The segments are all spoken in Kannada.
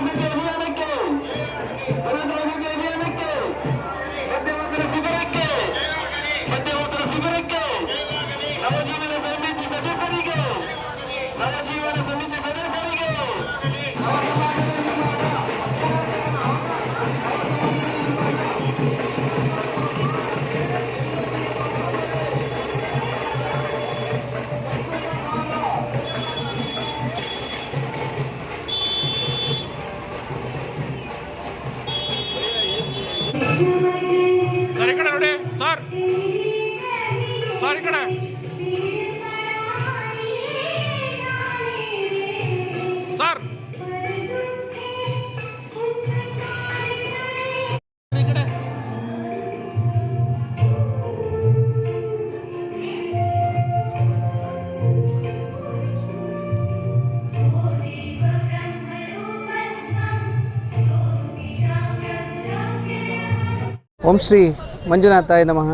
Thank you. ಓಂ ಶ್ರೀ ಮಂಜುನಾಥಾಯ ನಮಃ.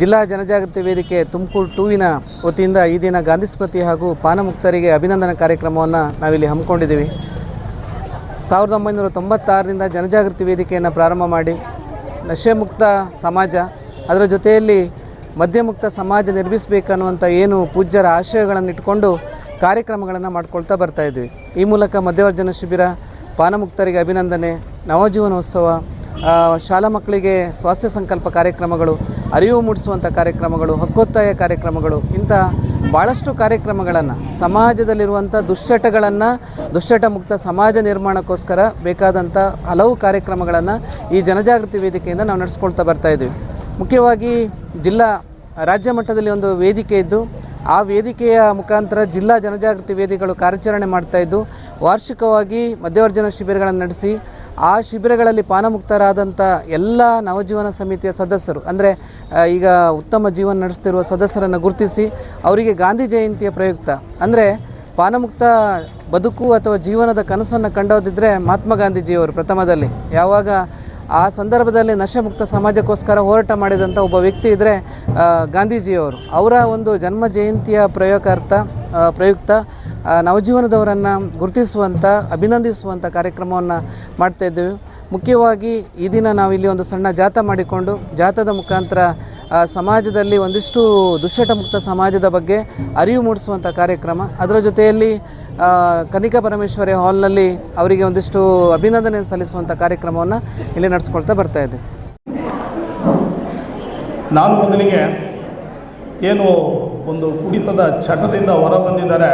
ಜಿಲ್ಲಾ ಜನಜಾಗೃತಿ ವೇದಿಕೆ ತುಮಕೂರು ಟೂವಿನ ವತಿಯಿಂದ ಈ ದಿನ ಗಾಂಧಿ ಸ್ಮೃತಿ ಹಾಗೂ ಪಾನಮುಕ್ತರಿಗೆ ಅಭಿನಂದನಾ ಕಾರ್ಯಕ್ರಮವನ್ನು ನಾವಿಲ್ಲಿ ಹಮ್ಮಿಕೊಂಡಿದ್ದೀವಿ. ಸಾವಿರದ ಒಂಬೈನೂರ ತೊಂಬತ್ತಾರರಿಂದ ಜನಜಾಗೃತಿ ವೇದಿಕೆಯನ್ನು ಪ್ರಾರಂಭ ಮಾಡಿ ನಶೆ ಮುಕ್ತ ಸಮಾಜ, ಅದರ ಜೊತೆಯಲ್ಲಿ ಮದ್ಯಮುಕ್ತ ಸಮಾಜ ನಿರ್ಮಿಸಬೇಕನ್ನುವಂಥ ಏನು ಪೂಜ್ಯರ ಆಶಯಗಳನ್ನು ಇಟ್ಕೊಂಡು ಕಾರ್ಯಕ್ರಮಗಳನ್ನು ಮಾಡ್ಕೊಳ್ತಾ ಬರ್ತಾ ಇದ್ವಿ. ಈ ಮೂಲಕ ಮಧ್ಯವರ್ಜನ ಶಿಬಿರ, ಪಾನಮುಕ್ತರಿಗೆ ಅಭಿನಂದನೆ, ನವಜೀವನೋತ್ಸವ ಶಾಲಾ ಮಕ್ಕಳಿಗೆ ಸ್ವಾಸ್ಥ್ಯ ಸಂಕಲ್ಪ ಕಾರ್ಯಕ್ರಮಗಳು, ಅರಿವು ಮೂಡಿಸುವಂಥ ಕಾರ್ಯಕ್ರಮಗಳು, ಹಕ್ಕೊತ್ತಾಯ ಕಾರ್ಯಕ್ರಮಗಳು, ಇಂಥ ಭಾಳಷ್ಟು ಕಾರ್ಯಕ್ರಮಗಳನ್ನು ಸಮಾಜದಲ್ಲಿರುವಂಥ ದುಶ್ಚಟಗಳನ್ನು, ದುಶ್ಚಟ ಮುಕ್ತ ಸಮಾಜ ನಿರ್ಮಾಣಕ್ಕೋಸ್ಕರ ಬೇಕಾದಂಥ ಹಲವು ಕಾರ್ಯಕ್ರಮಗಳನ್ನು ಈ ಜನಜಾಗೃತಿ ವೇದಿಕೆಯಿಂದ ನಾವು ನಡೆಸ್ಕೊಳ್ತಾ ಬರ್ತಾ ಇದ್ದೀವಿ ಮುಖ್ಯವಾಗಿ ಜಿಲ್ಲಾ, ರಾಜ್ಯ ಮಟ್ಟದಲ್ಲಿ ಒಂದು ವೇದಿಕೆ ಇದ್ದು, ಆ ವೇದಿಕೆಯ ಮುಖಾಂತರ ಜಿಲ್ಲಾ ಜನಜಾಗೃತಿ ವೇದಿಕೆಗಳು ಕಾರ್ಯಾಚರಣೆ ಮಾಡ್ತಾ ಇದ್ದು ವಾರ್ಷಿಕವಾಗಿ ಮಧ್ಯವರ್ಜನ ಶಿಬಿರಗಳನ್ನು ನಡೆಸಿ ಆ ಶಿಬಿರಗಳಲ್ಲಿ ಪಾನಮುಕ್ತರಾದಂಥ ಎಲ್ಲ ನವಜೀವನ ಸಮಿತಿಯ ಸದಸ್ಯರು, ಅಂದರೆ ಈಗ ಉತ್ತಮ ಜೀವನ ನಡೆಸ್ತಿರುವ ಸದಸ್ಯರನ್ನು ಗುರುತಿಸಿ ಅವರಿಗೆ ಗಾಂಧಿ ಜಯಂತಿಯ ಪ್ರಯುಕ್ತ, ಅಂದರೆ, ಪಾನಮುಕ್ತ ಬದುಕು ಅಥವಾ ಜೀವನದ ಕನಸನ್ನು ಕಂಡೋದಿದ್ದರೆ ಮಹಾತ್ಮ ಗಾಂಧೀಜಿಯವರು ಪ್ರಥಮದಲ್ಲಿ. ಯಾವಾಗ ಆ ಸಂದರ್ಭದಲ್ಲಿ ನಶೆಮುಕ್ತ ಸಮಾಜಕ್ಕೋಸ್ಕರ ಹೋರಾಟ ಮಾಡಿದಂಥ ಒಬ್ಬ ವ್ಯಕ್ತಿ ಇದ್ದರೆ ಗಾಂಧೀಜಿಯವರು. ಅವರ ಒಂದು ಜನ್ಮ ಜಯಂತಿಯ ಪ್ರಯೋಗಾರ್ಥ ಪ್ರಯುಕ್ತ ನವಜೀವನದವರನ್ನು ಗುರುತಿಸುವಂಥ ಅಭಿನಂದಿಸುವಂಥ ಕಾರ್ಯಕ್ರಮವನ್ನು ಮಾಡ್ತಾ ಇದ್ದೇವೆ. ಮುಖ್ಯವಾಗಿ ಈ ದಿನ ನಾವು ಇಲ್ಲಿ ಒಂದು ಸಣ್ಣ ಜಾಥಾ ಮಾಡಿಕೊಂಡು ಜಾಥಾದ ಮುಖಾಂತರ ಸಮಾಜದಲ್ಲಿ ಒಂದಿಷ್ಟು ದುಶ್ಚಟ ಮುಕ್ತ ಸಮಾಜದ ಬಗ್ಗೆ ಅರಿವು ಮೂಡಿಸುವಂಥ ಕಾರ್ಯಕ್ರಮ. ಅದರ ಜೊತೆಯಲ್ಲಿ ಕನಿಕಾ ಪರಮೇಶ್ವರಿ ಹಾಲ್ನಲ್ಲಿ ಅವರಿಗೆ ಒಂದಿಷ್ಟು ಅಭಿನಂದನೆ ಸಲ್ಲಿಸುವಂಥ ಕಾರ್ಯಕ್ರಮವನ್ನು ಇಲ್ಲಿ ನಡೆಸ್ಕೊಳ್ತಾ ಬರ್ತಾ ಇದ್ದೆ ನಾನು ಮೊದಲಿಗೆ ಏನು ಒಂದು ಕುಡಿತದ ಚಟದಿಂದ ಹೊರ ಬಂದಿದ್ದಾರೆ.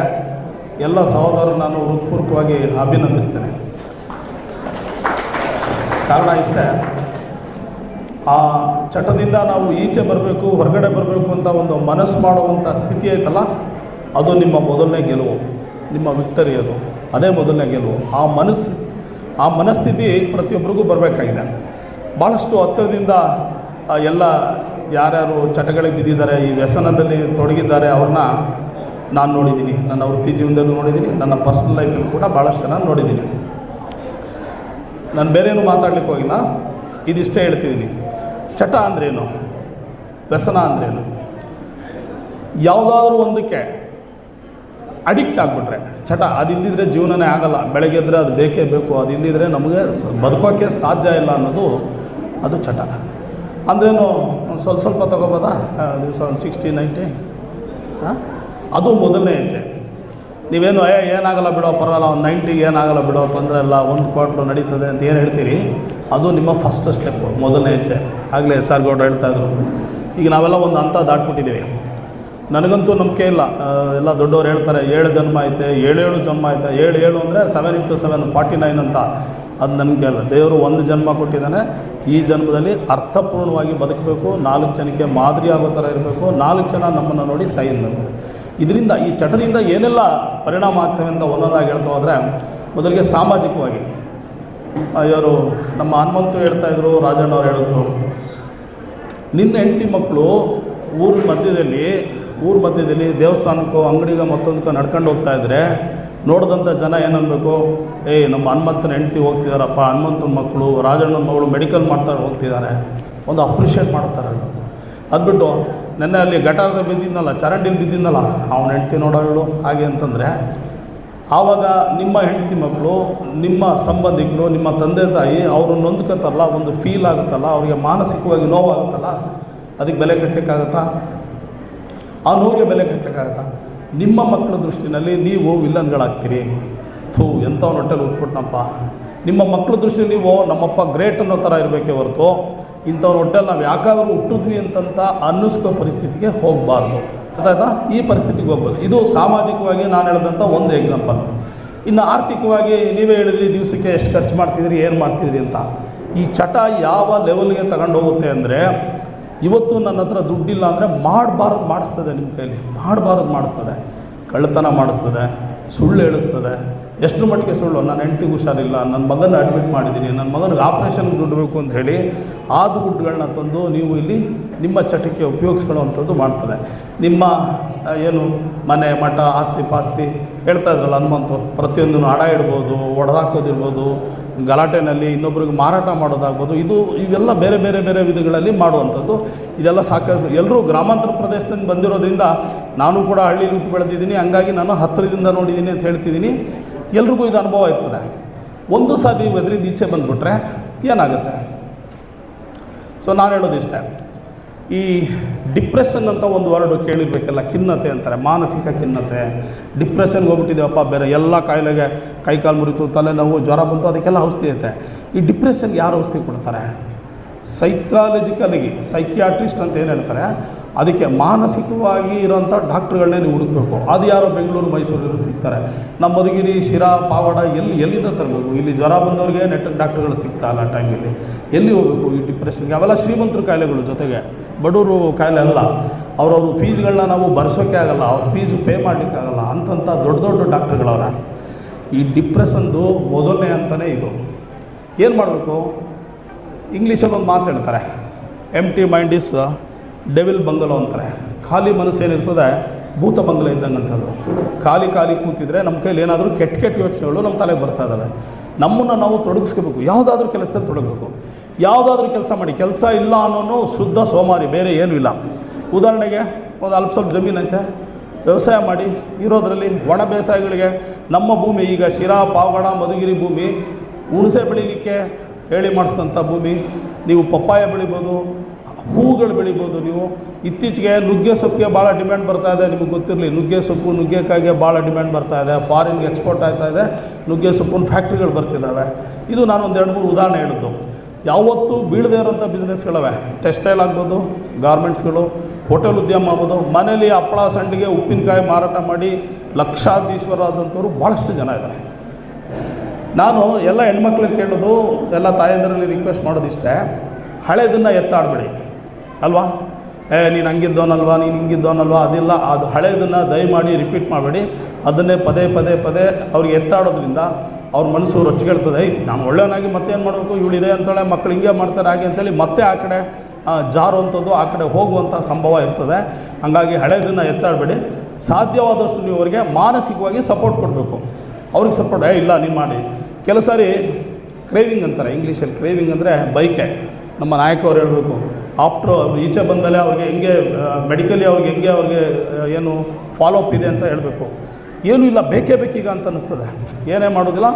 ಎಲ್ಲ ಸಹೋದರರು ನಾನು ಹೃತ್ಪೂರ್ವಕವಾಗಿ ಅಭಿನಂದಿಸ್ತೇನೆ. ಕಾರಣ ಇಷ್ಟೇ, ಆ ಚಟದಿಂದ ನಾವು ಈಚೆ ಬರಬೇಕು, ಹೊರಗಡೆ ಬರಬೇಕು ಅಂತ ಒಂದು ಮನಸ್ಸು ಮಾಡುವಂಥ ಸ್ಥಿತಿ ಐತಲ್ಲ, ಅದು ನಿಮ್ಮ ಮೊದಲನೇ ಗೆಲುವು, ನಿಮ್ಮ ವಿಕ್ಟರಿ ಅದು. ಅದೇ ಮೊದಲನೇ ಗೆಲುವು. ಆ ಮನಸ್ಸು, ಆ ಮನಸ್ಥಿತಿ ಪ್ರತಿಯೊಬ್ಬರಿಗೂ ಬರಬೇಕಾಗಿದೆ. ಭಾಳಷ್ಟು ಹತ್ತಿರದಿಂದ ಎಲ್ಲ ಯಾರ್ಯಾರು ಚಟಗಳಿಗೆ ಬಿದ್ದಿದ್ದಾರೆ, ಈ ವ್ಯಸನದಲ್ಲಿ ತೊಡಗಿದ್ದಾರೆ, ಅವ್ರನ್ನ ನಾನು ನೋಡಿದ್ದೀನಿ ನನ್ನ ವೃತ್ತಿ ಜೀವನದಲ್ಲೂ ನೋಡಿದ್ದೀನಿ ನನ್ನ ಪರ್ಸ್ನಲ್ ಲೈಫಲ್ಲೂ ಕೂಡ ಭಾಳಷ್ಟು ಜನ ನೋಡಿದ್ದೀನಿ ನಾನು ಬೇರೇನು ಮಾತಾಡ್ಲಿಕ್ಕೆ ಹೋಗಿಲ್ಲ. ಇದಿಷ್ಟೇ ಹೇಳ್ತಿದ್ದೀನಿ ಚಟ ಅಂದ್ರೇನು? ವ್ಯಸನ ಅಂದ್ರೇನು? ಯಾವುದಾದ್ರೂ ಒಂದಕ್ಕೆ ಅಡಿಕ್ಟ್ ಆಗಿಬಿಟ್ರೆ, ಚಟ ಅದು ಇಲ್ದಿದ್ರೆ ಜೀವನನೇ ಆಗಲ್ಲ. ಬೆಳಗ್ಗೆದ್ರೆ ಅದು ಬೇಕೇ ಬೇಕು. ಅದು ಇಲ್ದಿದ್ರೆ ನಮಗೆ ಬದುಕೋಕ್ಕೆ ಸಾಧ್ಯ ಇಲ್ಲ ಅನ್ನೋದು ಅದು ಚಟ. ಅಂದ್ರೇನು? ಒಂದು ಸ್ವಲ್ಪ ಸ್ವಲ್ಪ ತಗೋಬೋದಾ? ದಿವಸ ಒಂದು ಸಿಕ್ಸ್ಟಿ ನೈಂಟಿ ಹಾಂ ಅದು ಮೊದಲನೇ ಹೆಜ್ಜೆ. ನೀವೇನು, ಏ, ಏನಾಗಲ್ಲ ಬಿಡೋ, ಪರವಾಗಿಲ್ಲ, ಒಂದು ನೈಂಟಿಗೆ ಏನಾಗಲ್ಲ ಬಿಡೋ, ತೊಂದರೆ ಇಲ್ಲ, ಒಂದು ಕ್ವಾರ್ಟ್ರು ನಡೀತದೆ ಅಂತ ಏನು ಹೇಳ್ತೀರಿ, ಅದು ನಿಮ್ಮ ಫಸ್ಟ್ ಸ್ಟೆಪ್ಪು ಮೊದಲನೇ ಹೆಜ್ಜೆ. ಆಗಲೇ ಎಸ್ ಆರ್ ಗೌಡ್ರು ಹೇಳ್ತಾಯಿದ್ರು ಈಗ ನಾವೆಲ್ಲ ಒಂದು ಹಂತ ದಾಟ್ಬಿಟ್ಟಿದ್ದೀವಿ ನನಗಂತೂ ನಂಬಿಕೆ ಇಲ್ಲ. ಎಲ್ಲ ದೊಡ್ಡವ್ರು ಹೇಳ್ತಾರೆ, ಏಳು ಜನ್ಮ ಐತೆ, ಏಳೇಳು ಜನ್ಮ ಐತೆ, ಏಳು ಏಳು ಅಂದರೆ seven into seven forty nine ಅಂತ. ಅದು ನನಗೆ ಅಲ್ಲ, ದೇವರು ಒಂದು ಜನ್ಮ ಕೊಟ್ಟಿದ್ದಾನೆ. ಈ ಜನ್ಮದಲ್ಲಿ ಅರ್ಥಪೂರ್ಣವಾಗಿ ಬದುಕಬೇಕು, ನಾಲ್ಕು ಜನಕ್ಕೆ ಮಾದರಿ ಆಗೋ ಥರ ಇರಬೇಕು, ನಾಲ್ಕು ಜನ ನಮ್ಮನ್ನು ನೋಡಿ ಸಹಿಸಬೇಕು ಇದರಿಂದ ಈ ಚಟದಿಂದ ಏನೆಲ್ಲ ಪರಿಣಾಮ ಆಗ್ತವೆ ಅಂತ ಒಂದೊಂದಾಗಿ ಹೇಳ್ತಾ ಹೋದರೆ, ಮೊದಲಿಗೆ ಸಾಮಾಜಿಕವಾಗಿ. ಇವರು ನಮ್ಮ ಹನುಮಂತು ಹೇಳ್ತಾ ಹೇಳ್ತಾಯಿದ್ರು ರಾಜಣ್ಣವ್ರು ಹೇಳಿದ್ರು. ನಿನ್ನ ಹೆಂಡತಿ ಮಕ್ಕಳು ಊರ ಮಧ್ಯದಲ್ಲಿ ಊರ ಮಧ್ಯದಲ್ಲಿ ದೇವಸ್ಥಾನಕ್ಕೋ, ಅಂಗಡಿಗೆ ಮತ್ತೊಂದಕ್ಕೋ ನಡ್ಕೊಂಡು ಹೋಗ್ತಾ ಇದ್ರೆ ನೋಡಿದಂಥ ಜನ ಏನನ್ನಬೇಕು ಏಯ್, ನಮ್ಮ ಹನುಮಂತನ ಹೆಂಡತಿ ಹೋಗ್ತಿದ್ದಾರಪ್ಪ ಹನುಮಂತನ ಮಕ್ಕಳು ರಾಜಣ್ಣನ ಮಗಳು ಮೆಡಿಕಲ್ ಮಾಡ್ತಾರೆ ಹೋಗ್ತಿದ್ದಾರೆ ಒಂದು ಅಪ್ರಿಷಿಯೇಟ್ ಮಾಡ್ತಾರೆ. ಅದು ಬಿಟ್ಟು ನೆನ್ನೆ ಅಲ್ಲಿ ಗಟಾರದಲ್ಲಿ ಬಿದ್ದಿದ್ನಲ್ಲ, ಚರಂಡಿಲಿ ಬಿದ್ದಿದ್ನಲ್ಲ, ಅವನ ಹೆಂಡ್ತಿ ನೋಡೋಳು ಹಾಗೆ ಅಂತಂದರೆ, ಆವಾಗ ನಿಮ್ಮ ಹೆಂಡತಿ ಮಕ್ಕಳು, ನಿಮ್ಮ ಸಂಬಂಧಿಕರು, ನಿಮ್ಮ ತಂದೆ ತಾಯಿ ಅವರು ನೊಂದ್ಕೋತಾರಲ್ಲ, ಒಂದು ಫೀಲ್ ಆಗುತ್ತಲ್ಲ, ಅವರಿಗೆ ಮಾನಸಿಕವಾಗಿ ನೋವಾಗುತ್ತಲ್ಲ, ಅದಕ್ಕೆ ಬೆಲೆ ಕಟ್ಟಲಿಕ್ಕಾಗತ್ತಾ ಆ ನೋವಿಗೆ ಬೆಲೆ ಕಟ್ಟಲಿಕ್ಕಾಗತ್ತಾ ನಿಮ್ಮ ಮಕ್ಕಳ ದೃಷ್ಟಿನಲ್ಲಿ ನೀವು ವಿಲ್ಲನ್ಗಳಾಗ್ತೀರಿ. ಥೂ, ಎಂಥವ್ನ ಹೊಟ್ಟೆಲಿ ಉಟ್ಬಿಟ್ನಪ್ಪ. ನಿಮ್ಮ ಮಕ್ಕಳ ದೃಷ್ಟಿ ನೀವು ನಮ್ಮಪ್ಪ ಗ್ರೇಟ್ ಅನ್ನೋ ಥರ ಇರಬೇಕೇ ಹೊರತು ಇಂಥವ್ರ ಹೊಟ್ಟೆಲ್ಲಿ ನಾವು ಯಾಕಾದರೂ ಹುಟ್ಟಿದ್ವಿ ಅಂತಂತ ಅನ್ನಿಸ್ಕೋ ಪರಿಸ್ಥಿತಿಗೆ ಹೋಗಬಾರ್ದು. ಅದಾಯ್ತಾ ಈ ಪರಿಸ್ಥಿತಿಗೆ ಹೋಗ್ಬೋದು. ಇದು ಸಾಮಾಜಿಕವಾಗಿ ನಾನು ಹೇಳಿದಂಥ ಒಂದು ಎಕ್ಸಾಂಪಲ್ ಇನ್ನು ಆರ್ಥಿಕವಾಗಿ ನೀವೇ ಹೇಳಿದ್ರಿ ದಿವಸಕ್ಕೆ ಎಷ್ಟು ಖರ್ಚು ಮಾಡ್ತಿದ್ರಿ, ಏನು ಮಾಡ್ತಿದ್ರಿ ಅಂತ. ಈ ಚಟ ಯಾವ ಲೆವೆಲ್ಗೆ ತಗೊಂಡು ಹೋಗುತ್ತೆ ಅಂದರೆ, ಇವತ್ತು ನನ್ನ ಹತ್ರ ದುಡ್ಡಿಲ್ಲ ಅಂದರೆ ಮಾಡಬಾರ್ದು ಮಾಡಿಸ್ತದೆ ನಿಮ್ಮ ಕೈಲಿ. ಮಾಡಬಾರ್ದು ಮಾಡಿಸ್ತದೆ. ಕಳ್ಳತನ ಮಾಡಿಸ್ತದೆ. ಸುಳ್ಳು ಹೇಳಿಸ್ತದೆ. ಎಷ್ಟು ಮಟ್ಟಿಗೆ ಸುಳ್ಳು? ನನ್ನ ಹೆಂಡತಿ ಹುಷಾರಿಲ್ಲ ನನ್ನ ಮಗನ ಅಡ್ಮಿಟ್ ಮಾಡಿದ್ದೀನಿ ನನ್ನ ಮಗನಿಗೆ ಆಪ್ರೇಷನ್ಗೆ ದುಡ್ಡು ಬೇಕು ಅಂತ ಹೇಳಿ ಆ ದುಡ್ಡುಗಳನ್ನ ತಂದು ನೀವು ಇಲ್ಲಿ ನಿಮ್ಮ ಚಟಕ್ಕೆ ಉಪಯೋಗಿಸ್ಕೊಳ್ಳುವಂಥದ್ದು ಮಾಡ್ತದೆ. ನಿಮ್ಮ ಏನು ಮನೆ ಮಠ, ಆಸ್ತಿ ಪಾಸ್ತಿ ಹೇಳ್ತಾ ಇದ್ರಲ್ಲ ಹನುಮಂತು, ಪ್ರತಿಯೊಂದನ್ನು ಅಡ ಇಡ್ಬೋದು, ಒಡೆದಾಕೋದಿರ್ಬೋದು, ಗಲಾಟೆನಲ್ಲಿ ಇನ್ನೊಬ್ರಿಗೆ ಮಾರಾಟ ಮಾಡೋದಾಗ್ಬೋದು, ಇದು ಇವೆಲ್ಲ ಬೇರೆ ಬೇರೆ ಬೇರೆ ವಿಧಗಳಲ್ಲಿ ಮಾಡುವಂಥದ್ದು. ಇದೆಲ್ಲ ಸಾಕಷ್ಟು, ಎಲ್ಲರೂ ಗ್ರಾಮಾಂತರ ಪ್ರದೇಶದಿಂದ ಬಂದಿರೋದ್ರಿಂದ ನಾನು ಕೂಡ ಹಳ್ಳಿ ಹುಟ್ಟು ಬೆಳೆದಿದ್ದೀನಿ, ಹಂಗಾಗಿ ನಾನು ಹತ್ತಿರದಿಂದ ನೋಡಿದ್ದೀನಿ ಅಂತ ಹೇಳ್ತಿದ್ದೀನಿ. ಎಲ್ರಿಗೂ ಇದು ಅನುಭವ ಇರ್ತದೆ. ಒಂದು ಸಾರಿ ನೀವು ಎದುರಿಂದ ಈಚೆ ಬಂದುಬಿಟ್ರೆ ಏನಾಗುತ್ತೆ? ಸೊ ನಾನು ಹೇಳೋದು ಇಷ್ಟೇ. ಈ ಡಿಪ್ರೆಷನ್ ಅಂತ ಒಂದು ವರ್ಡು ಕೇಳಿರ್ಬೇಕಲ್ಲ, ಖಿನ್ನತೆ ಅಂತಾರೆ, ಮಾನಸಿಕ ಖಿನ್ನತೆ. ಡಿಪ್ರೆಷನ್ಗೆ ಹೋಗ್ಬಿಟ್ಟಿದ್ದೀವಪ್ಪ ಬೇರೆ ಎಲ್ಲ ಕಾಯಿಲೆಗೆ ಕೈಕಾಲು ಮುರಿತು ತಲೆನೋವು ಜ್ವರ ಬಂತು, ಅದಕ್ಕೆಲ್ಲ ಔಷಧಿ ಐತೆ. ಈ ಡಿಪ್ರೆಷನ್ಗೆ ಯಾರು ಔಷಧಿ ಕೊಡ್ತಾರೆ? ಸೈಕಾಲಜಿಕಲಿಗೆ ಸೈಕಿಯಾಟ್ರಿಸ್ಟ್ ಅಂತ ಏನು ಹೇಳ್ತಾರೆ? ಅದಕ್ಕೆ ಮಾನಸಿಕವಾಗಿ ಇರೋಂಥ ಡಾಕ್ಟ್ರುಗಳನ್ನೇ ನೀವು ಹುಡುಕಬೇಕು. ಅದು ಯಾರು ಬೆಂಗಳೂರು ಮೈಸೂರು ಸಿಗ್ತಾರೆ. ನಮ್ಮ ಮಧುಗಿರಿ, ಶಿರಾ, ಪಾವಡ ಎಲ್ಲಿ, ಎಲ್ಲಿಂದ ತರಬೇಕು ಇಲ್ಲಿ ಜ್ವರ ಬಂದವ್ರಿಗೆ ನೆಟ್ಟಗೆ ಡಾಕ್ಟ್ರುಗಳು ಸಿಗ್ತಾ ಇಲ್ಲ ಟೈಮಲ್ಲಿ. ಎಲ್ಲಿ ಹೋಗಬೇಕು? ಈ ಡಿಪ್ರೆಷನ್ಗೆ? ಅವೆಲ್ಲ ಶ್ರೀಮಂತರ ಕಾಯಿಲೆಗಳು ಜೊತೆಗೆ. ಬಡವರು ಕಾಯಿಲೆ ಅಲ್ಲ. ಅವ್ರವ್ರ ಫೀಸ್ಗಳನ್ನ ನಾವು ಬರ್ಸೋಕ್ಕೆ ಆಗಲ್ಲ. ಅವ್ರ ಫೀಸ್ ಪೇ ಮಾಡಲಿಕ್ಕಾಗಲ್ಲ ಅಂತಂಥ ದೊಡ್ಡ ದೊಡ್ಡ ಡಾಕ್ಟ್ರುಗಳವ್ರ. ಈ ಡಿಪ್ರೆಷನ್ದು ಮೊದಲನೇ ಅಂತಲೇ ಇದು. ಏನು ಮಾಡಬೇಕು? ಇಂಗ್ಲೀಷಲ್ಲಿ ಒಂದು ಮಾತು ಹೇಳ್ತಾರೆ. Empty mind is devil bungalow ಅಂತಾರೆ. ಖಾಲಿ ಮನಸ್ಸು ಏನಿರ್ತದೆ? ಭೂತ ಬಂಗಲ ಇದ್ದಂಗಂಥದ್ದು. ಖಾಲಿ ಖಾಲಿ ಕೂತಿದ್ರೆ ನಮ್ಮ ಕೈಲಿ ಏನಾದರೂ ಕೆಟ್ಟ ಕೆಟ್ಟ ಯೋಚನೆಗಳು ನಮ್ಮ ತಲೆಗೆ ಬರ್ತಾ ಇದ್ದಾವೆ ನಮ್ಮನ್ನು ನಾವು ತೊಡಗಿಸ್ಕೋಬೇಕು. ಯಾವುದಾದ್ರೂ ಕೆಲಸದಲ್ಲಿ ತೊಡಗಬೇಕು. ಯಾವುದಾದ್ರೂ ಕೆಲಸ ಮಾಡಿ. ಕೆಲಸ ಇಲ್ಲ ಅನ್ನೋನು ಶುದ್ಧ ಸೋಮಾರಿ, ಬೇರೆ ಏನೂ ಇಲ್ಲ. ಉದಾಹರಣೆಗೆ ಒಂದು ಅಲ್ಪ ಸ್ವಲ್ಪ ಜಮೀನೈತೆ ವ್ಯವಸಾಯ ಮಾಡಿ. ಇರೋದರಲ್ಲಿ ಒಣ ಬೇಸಾಯಗಳಿಗೆ ನಮ್ಮ ಭೂಮಿ ಈಗ ಶಿರಾ ಪಾವಗಡ ಮಧುಗಿರಿ ಭೂಮಿ, ಹುಣಸೆ ಬೆಳಿಲಿಕ್ಕೆ ಹೇಳಿ ಮಾಡಿಸಿದಂಥ ಭೂಮಿ. ನೀವು ಪಪ್ಪಾಯ ಬೆಳಿಬೋದು ಹೂಗಳು ಬೆಳಿಬೋದು ನೀವು. ಇತ್ತೀಚೆಗೆ ನುಗ್ಗೆ ಸೊಪ್ಪಿಗೆ ಭಾಳ ಡಿಮ್ಯಾಂಡ್ ಬರ್ತಾ ಇದೆ, ನಿಮಗೆ ಗೊತ್ತಿರಲಿ. ನುಗ್ಗೆ ಸೊಪ್ಪು, ನುಗ್ಗೆಕಾಯಿಗೆ ಭಾಳ ಡಿಮ್ಯಾಂಡ್ ಬರ್ತಾ ಇದೆ. ಫಾರಿನ್ಗೆ ಎಕ್ಸ್ಪೋರ್ಟ್ ಆಗ್ತಾ ಇದೆ. ನುಗ್ಗೆ ಸೊಪ್ಪಿನ ಫ್ಯಾಕ್ಟ್ರಿಗಳು ಬರ್ತಿದ್ದಾವೆ ಇದು ನಾನು ಒಂದು ಎರಡು ಮೂರು ಉದಾಹರಣೆ ಹೇಳಿದ್ದು ಯಾವತ್ತೂ ಬೀಳದೇ ಇರೋಂಥ ಬಿಸ್ನೆಸ್ಗಳವೆ ಟೆಕ್ಸ್ಟೈಲ್ ಆಗ್ಬೋದು ಗಾರ್ಮೆಂಟ್ಸ್ಗಳು ಹೋಟೆಲ್ ಉದ್ಯಮ ಆಗ್ಬೋದು. ಮನೇಲಿ ಹಪ್ಪಳ, ಸಂಡಿಗೆ, ಉಪ್ಪಿನಕಾಯಿ ಮಾರಾಟ ಮಾಡಿ ಲಕ್ಷಾಧೀಶ್ವರ ಆದಂಥವ್ರು ಭಾಳಷ್ಟು ಜನ ಇದ್ದಾರೆ ನಾನು ಎಲ್ಲ ಹೆಣ್ಮಕ್ಳಿಗೆ ಕೇಳೋದು, ಎಲ್ಲ ತಾಯಂದರಲ್ಲಿ ರಿಕ್ವೆಸ್ಟ್ ಮಾಡೋದಿಷ್ಟೇ. ಹಳೇದನ್ನು ಎತ್ತಾಡಬೇಡಿ. ಅಲ್ವಾ? ಏ, ನೀನು ಹಂಗಿದ್ದೋನಲ್ವಾ? ನೀನು ಹಿಂಗಿದ್ದವನಲ್ವಾ ಅದಿಲ್ಲ. ಅದು ಹಳೆಯದನ್ನು ದಯಮಾಡಿ ರಿಪೀಟ್ ಮಾಡಬೇಡಿ. ಅದನ್ನೇ ಪದೇ ಪದೇ ಪದೇ ಅವ್ರಿಗೆ ಎತ್ತಾಡೋದ್ರಿಂದ ಅವ್ರ ಮನಸ್ಸು ರೊಚ್ಚಿಗೆಡ್ತದೆ ನಾನು ಒಳ್ಳೆಯವನಾಗಿ ಮತ್ತೇನು ಮಾಡಬೇಕು? ಇವಳಿದೆ ಅಂತೇಳಿ ಮಕ್ಕಳು ಹಿಂಗೆ ಮಾಡ್ತಾರೆ ಹಾಗೆ ಅಂತೇಳಿ ಮತ್ತೆ ಆ ಕಡೆ ಜಾರುವಂಥದ್ದು ಆ ಕಡೆ ಹೋಗುವಂಥ ಸಂಭವ ಇರ್ತದೆ. ಹಂಗಾಗಿ ಹಳೆಯದನ್ನು ಎತ್ತಾಡಬೇಡಿ. ಸಾಧ್ಯವಾದಷ್ಟು ನೀವು ಅವರಿಗೆ ಮಾನಸಿಕವಾಗಿ ಸಪೋರ್ಟ್ ಕೊಡಬೇಕು. ಅವ್ರಿಗೆ ಸಪೋರ್ಟ್ ಏ ಇಲ್ಲ, ನೀನು ಮಾಡಿ. ಕೆಲವು ಸಾರಿ ಕ್ರೇವಿಂಗ್ ಅಂತಾರೆ. ಇಂಗ್ಲೀಷಲ್ಲಿ ಕ್ರೇವಿಂಗ್ ಅಂದರೆ ಬೈಕೆ. ನಮ್ಮ ನಾಯಕವ್ರು ಹೇಳಬೇಕು ಆಫ್ಟ್ರು ಈಚೆ ಬಂದಮೇಲೆ ಅವ್ರಿಗೆ ಹೆಂಗೆ ಮೆಡಿಕಲಿ ಅವ್ರಿಗೆ ಹೆಂಗೆ ಅವ್ರಿಗೆ ಏನು ಫಾಲೋ ಅಪ್ ಇದೆ ಅಂತ ಹೇಳಬೇಕು. ಏನೂ ಇಲ್ಲ, ಬೇಕೇ ಬೇಕೀಗ ಅಂತ ಅನ್ನಿಸ್ತದೆ. ಏನೇ ಮಾಡೋದಿಲ್ಲ,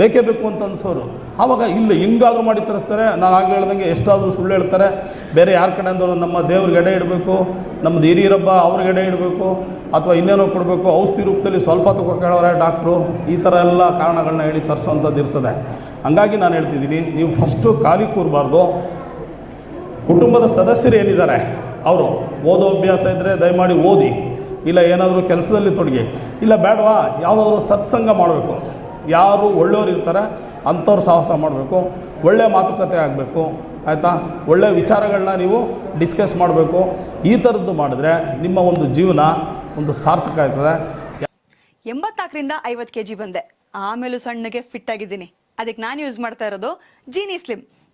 ಬೇಕೇ ಬೇಕು ಅಂತ ಅನ್ಸೋರು ಆವಾಗ ಇಲ್ಲ ಹೆಂಗಾದರೂ ಮಾಡಿ ತರಿಸ್ತಾರೆ. ನಾನು ಆಗಲೇ ಹೇಳ್ದಂಗೆ ಎಷ್ಟಾದರೂ ಸುಳ್ಳು ಹೇಳ್ತಾರೆ. ಬೇರೆ ಯಾರ ಕಡೆಯಿಂದಲೂ ನಮ್ಮ ದೇವ್ರಿಗೆ ಎಡೆ ಇಡಬೇಕು ನಮ್ಮದು ಹಿರಿಯರಬ್ಬ ಅವ್ರಿಗೆ ಎಡೆ ಇಡಬೇಕು, ಅಥವಾ ಇನ್ನೇನೋ ಕೊಡಬೇಕು. ಔಷಧಿ ರೂಪದಲ್ಲಿ ಸ್ವಲ್ಪ ಕೇಳೋರೆ ಡಾಕ್ಟ್ರು. ಈ ಥರ ಎಲ್ಲ ಕಾರಣಗಳನ್ನ ಹೇಳಿ ತರಿಸೋವಂಥದ್ದು ಇರ್ತದೆ ಹಂಗಾಗಿ ನಾನು ಹೇಳ್ತಿದ್ದೀನಿ, ನೀವು ಫಸ್ಟು ಖಾಲಿ ಕೂರಬಾರ್ದು. ಕುಟುಂಬದ ಸದಸ್ಯರು ಏನಿದ್ದಾರೆ? ಅವರು, ಓದೋ ಅಭ್ಯಾಸ ಇದ್ದರೆ ದಯಮಾಡಿ ಓದಿ. ಇಲ್ಲ ಏನಾದರೂ ಕೆಲಸದಲ್ಲಿ ತೊಡಗಿ. ಇಲ್ಲ ಬೇಡವಾ, ಯಾವುದಾದ್ರೂ ಸತ್ಸಂಗ ಮಾಡಬೇಕು. ಯಾರು ಒಳ್ಳೆಯವ್ರು ಇರ್ತಾರೆ, ಅಂಥವ್ರು ಸಾಹಸ ಮಾಡಬೇಕು. ಒಳ್ಳೆಯ ಮಾತುಕತೆ ಆಗಬೇಕು, ಆಯಿತಾ? ಒಳ್ಳೆಯ ವಿಚಾರಗಳನ್ನ ನೀವು ಡಿಸ್ಕಸ್ ಮಾಡಬೇಕು. ಈ ಥರದ್ದು ಮಾಡಿದ್ರೆ ನಿಮ್ಮ ಒಂದು ಜೀವನ ಒಂದು ಸಾರ್ಥಕ ಆಯ್ತದೆ ಎಂಬತ್ನಾಲ್ಕರಿಂದ ಐವತ್ತು ಕೆ ಜಿ ಬಂದೆ. ಆಮೇಲೂ ಸಣ್ಣಗೆ ಫಿಟ್ ಆಗಿದ್ದೀನಿ. ಅದಕ್ಕೆ ನಾನು ಯೂಸ್ ಮಾಡ್ತಾ ಇರೋದು ಜೀನಿ ಸ್ಲಿಮ್